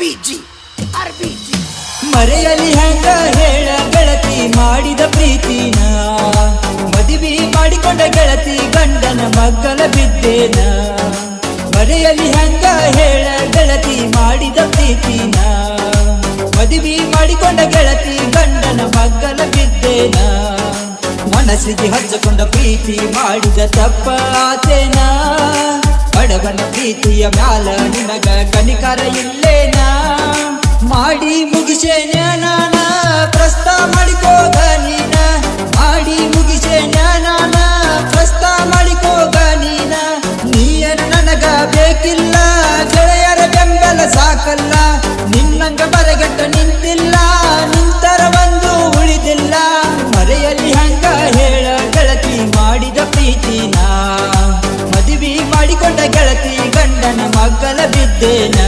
ಆರ್ಬಿಜಿ ಆರ್ಬಿಜಿ. ಮರೆಯಲಿ ಹೆಂಗ ಹೇಳ ಗೆಳತಿ ಮಾಡಿದ ಪ್ರೀತಿನ. ಮದುವೆ ಮಾಡಿಕೊಂಡ ಗೆಳತಿ ಗಂಡನ ಮಗ್ಗಲ ಬಿದ್ದೇನ. ಮರೆಯಲಿ ಹೆಂಗ ಹೇಳ ಗೆಳತಿ ಮಾಡಿದ ಪ್ರೀತಿನ. ಮದುವೆ ಮಾಡಿಕೊಂಡ ಗೆಳತಿ ಗಂಡನ ಮಗ್ಗಲ ಬಿದ್ದೇನ. ಮನಸ್ಸಿಗೆ ಹಚ್ಚಿಕೊಂಡ ಪ್ರೀತಿ ಮಾಡಿದ ತಪ್ಪಾತೇನಾ ಬಡವನ ಪ್ರೀತಿಯ ಮ್ಯಾಲ ನಿನಗ ಕನಿಕರ ಇಲ್ಲೇನಾ? ಮಾಡಿ ಮುಗಿಸೇನ ಗೆಳತಿ ಗಂಡನ ಮಗ್ಗಲ ಬಿದ್ದೇನ?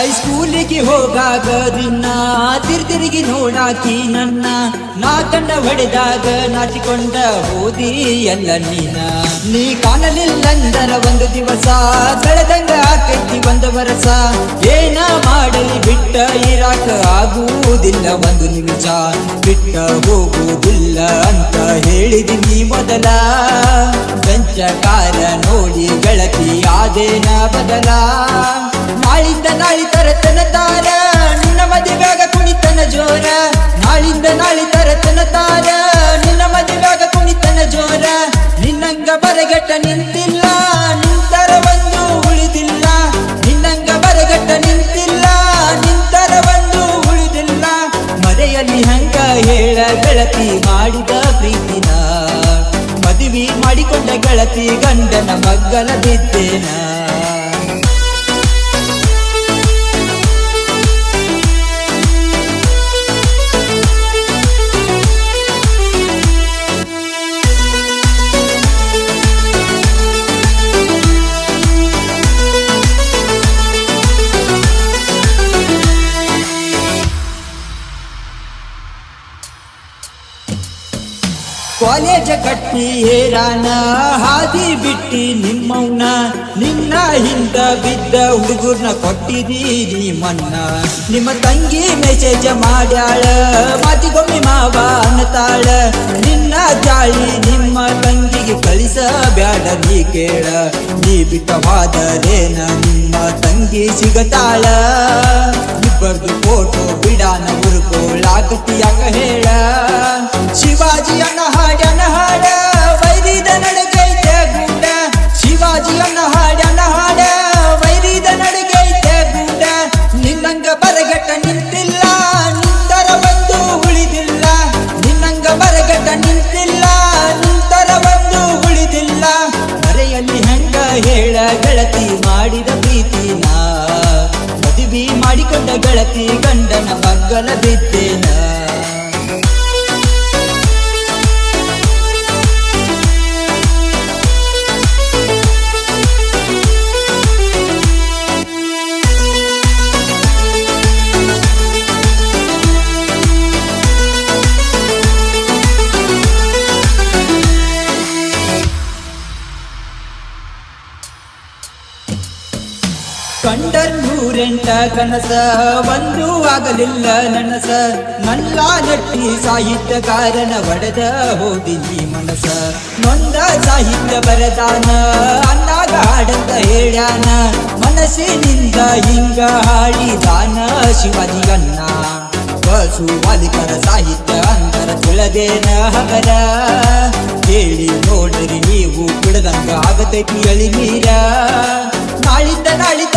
ಹೈಸ್ಕೂಲಿಗೆ ಹೋಗಾಗ ದಿನ, ತಿರ್ತಿರುಗಿ ನೋಡಾಕಿ ನನ್ನ ನಾ ಕಂಡ ಹೊಡೆದಾಗ ನಾಚಿಕೊಂಡ ಓದಿ ಎಲ್ಲ ನೀನ. ನೀ ಕಾಣಲಿಲ್ಲಂದರ ಒಂದು ದಿವಸ, ಕಳೆದಂಗ ಆಕೈತಿ ಬಂದ ವರಸ ಏನ ಮಾಡಲಿ ಬಿಟ್ಟ ಇರಾಕ ಆಗುವುದಿಲ್ಲ ಒಂದು ನಿಮಿಷ. ಬಿಟ್ಟ ಹೋಗುವುದಿಲ್ಲ ಅಂತ ಹೇಳಿದಿನಿ ಮೊದಲ. ಸಂಚಕಾರ ನೋಡಿ ಬೆಳಕಿ ಆದೇನ ಬದಲ. ನಾಳಿಂದ ನಾಳಿ ತರತನ ತಾರ ನಿನ್ನ ಮದುವೆಗ ಕುಣಿತನ ಜೋರ. ನಾಳಿಂದ ನಾಳಿ ತರತನ ತಾರ ನಿನ್ನ ಮದುವೆಗ ಕುಣಿತನ ಜೋರ. ನಿನ್ನಂಗ ಬರಗಟ್ಟ ನಿಂತಿಲ್ಲ. ನಿಂತರ ಒಂದು ಉಳಿದಿಲ್ಲ. ನಿನ್ನಂಗ ಬರಗಟ್ಟ ನಿಂತಿಲ್ಲ. ನಿಂತರ ಒಂದು ಉಳಿದಿಲ್ಲ. ಮರೆಯಲ್ಲಿ ಹಂಗ ಹೇಳ ಗೆಳತಿ ಮಾಡಿದ ಪ್ರೀತಿನ. ಮದುವೆ ಮಾಡಿಕೊಂಡ ಗೆಳತಿ ಗಂಡನ ಮಗ್ಗಲ ಬಿದ್ದೇನ ಕಾಲೇಜ ಕಟ್ಟಿ ಹೇರಾನ, ಹಾದಿ ಬಿಟ್ಟಿ ನಿಮ್ಮವ್ನ. ನಿನ್ನ ಹಿಂದ ಬಿದ್ದ ಹುಡುಗರ್ನ ಕೊಟ್ಟಿದೀನಿ ಮನ್ನ. ನಿಮ್ಮ ತಂಗಿ ಮೆಸೇಜ ಮಾಡ್ಯಾಳ, ಮಾತಿಗೊಮ್ಮೆ ಮಾವ ಅನ್ನತಾಳ. ನಿನ್ನ ಜಾಳಿ ನಿಮ್ಮ ತಂಗಿಗೆ ಕಳಿಸ ಬ್ಯಾಡ ನೀ ಕೇಳ. ನೀ ಬಿಟ್ಟವಾದರೇನ ನಿಮ್ಮ ತಂಗಿ ಸಿಗತಾಳ. ಇಬ್ಬರ್ದು ಫೋಟೋ ಬಿಡಾನ ಉರ್ಕೋಳಾಗತಿಯಾಕ ಹೇಳ ಹೇಳ ಗೆಳತಿ ಮಾಡಿದ ಪ್ರೀತಿನ. ಮದುವೆ ಮಾಡಿಕೊಂಡ ಗೆಳತಿ ಗಂಡನ ಮಗ್ಗಲ ಬಿದ್ದೇನ ನೂರೆಂಟ ಕನಸ ಒಂದು ಆಗಲಿಲ್ಲ ನನಸ. ನಲ್ಲ ನಟ್ಟಿ ಸಾಹಿತ್ಯಕಾರನ ಒಡೆದ ಹೋದಿಲ್ಲಿ ಮನಸ. ನೊಂದ ಸಾಹಿತ್ಯ ಬರದಾನ ಅನ್ನಾಗ ಹಾಡಂತ ಹೇಳ್ಯಾನ. ಮನಸ್ಸಿನಿಂದ ಹಿಂಗ ಹಾಡಿದಾನ ಶಿವಾಜಿಗನ್ನ ಬಸು ಮಾಲಿಕರ ಸಾಹಿತ್ಯ ಅಂತರ ತುಳದೇನ ಹಗರ. ಕೇಳಿ ನೋಡ್ರಿ ನೀವು ಬಿಡದಂಗ ಆಗತೈತಿ ಅಳಿ ನಾಳಿದ್ದ ನಾಳಿಂದ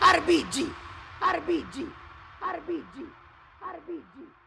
Arbigi! Arbigi! Arbigi! Arbigi!